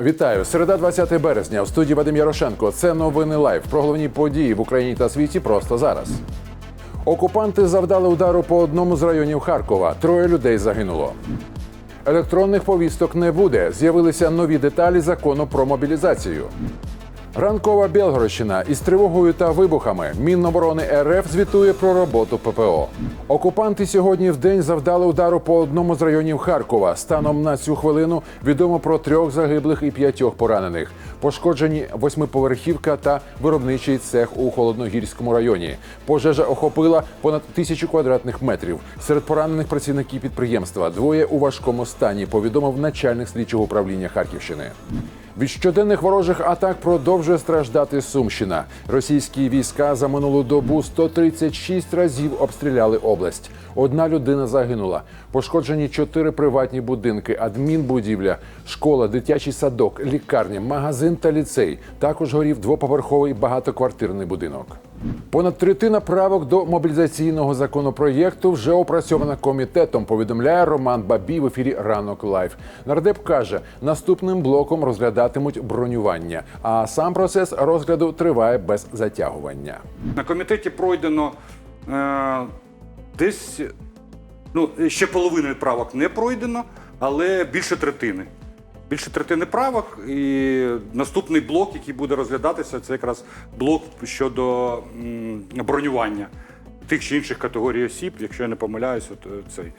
Вітаю! Середа 20 березня. В студії Вадим Ярошенко. Це новини лайв. Про головні події в Україні та світі просто зараз. Окупанти завдали удару по одному з районів Харкова. Троє людей загинуло. Електронних повісток не буде. З'явилися нові деталі закону про мобілізацію. Ранкова Білгородщина із тривогою та вибухами. Міноборони РФ звітує про роботу ППО. Окупанти сьогодні в день завдали удару по одному з районів Харкова. Станом на цю хвилину відомо про трьох загиблих і п'ятьох поранених. Пошкоджені восьмиповерхівка та виробничий цех у холодногірському районі. Пожежа охопила понад тисячу квадратних метрів. Серед поранених працівників підприємства двоє у важкому стані. Повідомив начальник слідчого управління Харківщини. Від щоденних ворожих атак продовжує страждати Сумщина. Російські війська за минулу добу 136 разів обстріляли область. Одна людина загинула. Пошкоджені чотири приватні будинки, адмінбудівля, школа, дитячий садок, лікарня, магазин та ліцей. Також горів двоповерховий багатоквартирний будинок. Понад третина правок до мобілізаційного законопроєкту вже опрацьована комітетом. Повідомляє Роман Бабій в ефірі Ранок Лайв. Нардеп каже, наступним блоком розглядатимуть бронювання, а сам процес розгляду триває без затягування. На комітеті пройдено е, десь ну, ще половини правок не пройдено, але більше третини. Більше третини правок, і наступний блок, який буде розглядатися, це якраз блок щодо бронювання тих чи інших категорій осіб, якщо я не помиляюсь, от е, цей.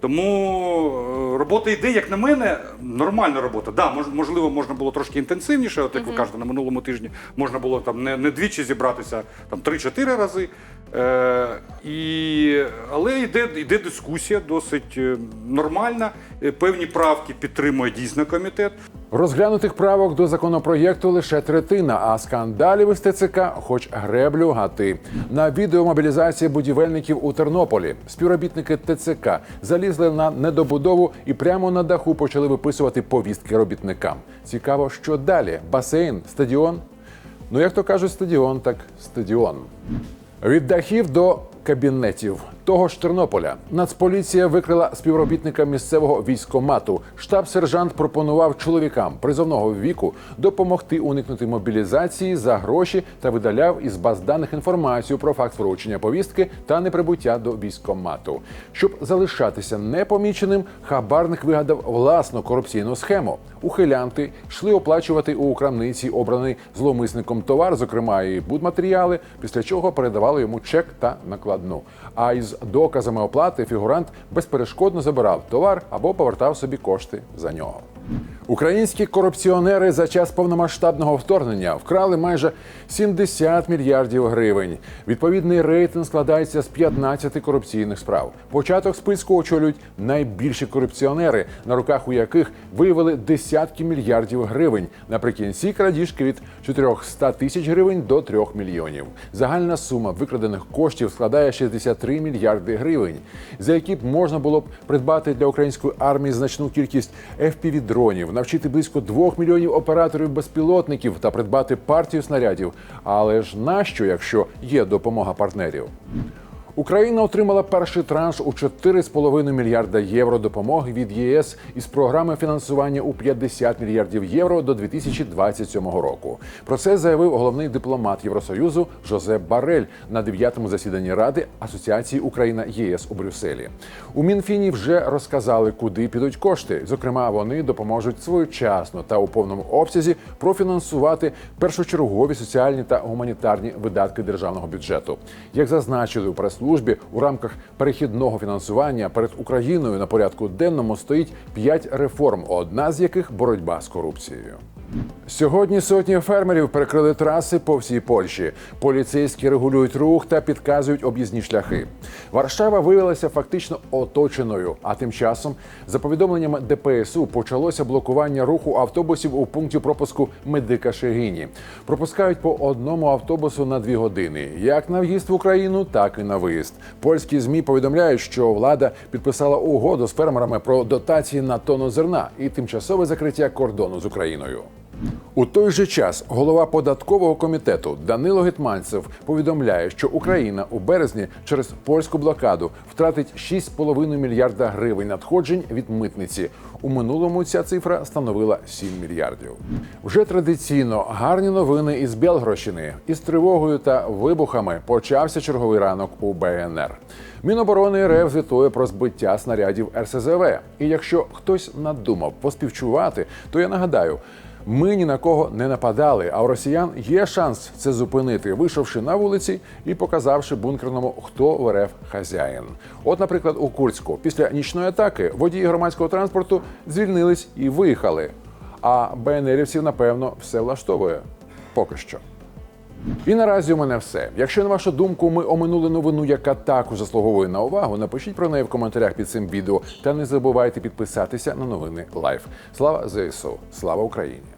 Тому е, робота йде, як на мене, нормальна робота. Да, мож- можливо, можна було трошки інтенсивніше, от як ви кажете, на минулому тижні можна було там не, не двічі зібратися, там 3-4 рази. Е, і, але йде, йде дискусія досить е, нормальна. Е, Певні правки підтримує дійсно комітет. Розглянутих правок до законопроєкту лише третина, а скандалів із ТЦК хоч греблю гати. На відео мобілізація будівельників у Тернополі співробітники ТЦК залізли на недобудову і прямо на даху почали виписувати повістки робітникам. Цікаво, що далі? Басейн, стадіон? Ну, як то кажуть, стадіон, так стадіон. Від дахів до кабінетів того ж Тернополя Нацполіція викрила співробітника місцевого військомату. Штаб-сержант пропонував чоловікам призовного віку допомогти уникнути мобілізації за гроші та видаляв із баз даних інформацію про факт вручення повістки та неприбуття до військомату. Щоб залишатися непоміченим, хабарник вигадав власну корупційну схему. Ухилянти йшли оплачувати у крамниці обраний зловмисником товар, зокрема і будматеріали, після чого передавали йому чек та накладну. А із доказами оплати фігурант безперешкодно забирав товар або повертав собі кошти за нього. Українські корупціонери за час повномасштабного вторгнення вкрали майже 70 мільярдів гривень. Відповідний рейтинг складається з 15 корупційних справ. Початок списку очолюють найбільші корупціонери, на руках у яких виявили десятки мільярдів гривень. Наприкінці крадіжки від 400 тисяч гривень до 3 мільйонів. Загальна сума викрадених коштів складає 63 мільярди гривень, за які б можна було б придбати для української армії значну кількість FPV-дронів, навчити близько двох мільйонів операторів безпілотників та придбати партію снарядів. Але ж нащо, якщо є допомога партнерів? Україна отримала перший транш у 4,5 мільярда євро допомоги від ЄС із програми фінансування у 50 мільярдів євро до 2027 року. Про це заявив головний дипломат Євросоюзу Жозеп Барель на 9-му засіданні Ради Асоціації Україна ЄС у Брюсселі. У Мінфіні вже розказали, куди підуть кошти. Зокрема, вони допоможуть своєчасно та у повному обсязі профінансувати першочергові соціальні та гуманітарні видатки державного бюджету. Як зазначили у прес-службі, у рамках перехідного фінансування перед Україною на порядку денному стоїть п'ять реформ, одна з яких боротьба з корупцією. Сьогодні сотні фермерів перекрили траси по всій Польщі. Поліцейські регулюють рух та підказують об'їзні шляхи. Варшава виявилася фактично оточеною. А тим часом, за повідомленнями ДПСУ, почалося блокування руху автобусів у пункті пропуску Медика Шегині. Пропускають по одному автобусу на дві години, як на в'їзд в Україну, так і на виїзд. Польські змі повідомляють, що влада підписала угоду з фермерами про дотації на тонну зерна і тимчасове закриття кордону з Україною. У той же час голова податкового комітету Данило Гетманцев повідомляє, що Україна у березні через польську блокаду втратить 6,5 мільярда гривень надходжень від митниці. У минулому ця цифра становила 7 мільярдів. Вже традиційно гарні новини із Білгородщини. Із тривогою та вибухами почався черговий ранок у БНР. Міноборони РФ звітує про збиття снарядів РСЗВ. І якщо хтось надумав поспівчувати, то я нагадаю. Ми ні на кого не нападали, а у росіян є шанс це зупинити, вийшовши на вулиці і показавши бункерному, хто в РФ хазяїн. От, наприклад, у Курську після нічної атаки водії громадського транспорту звільнились і виїхали. А БНРівців, напевно, все влаштовує поки що. І наразі у мене все. Якщо на вашу думку ми оминули новину, яка також заслуговує на увагу, напишіть про неї в коментарях під цим відео та не забувайте підписатися на новини Лайф. Слава ЗСУ! Слава Україні!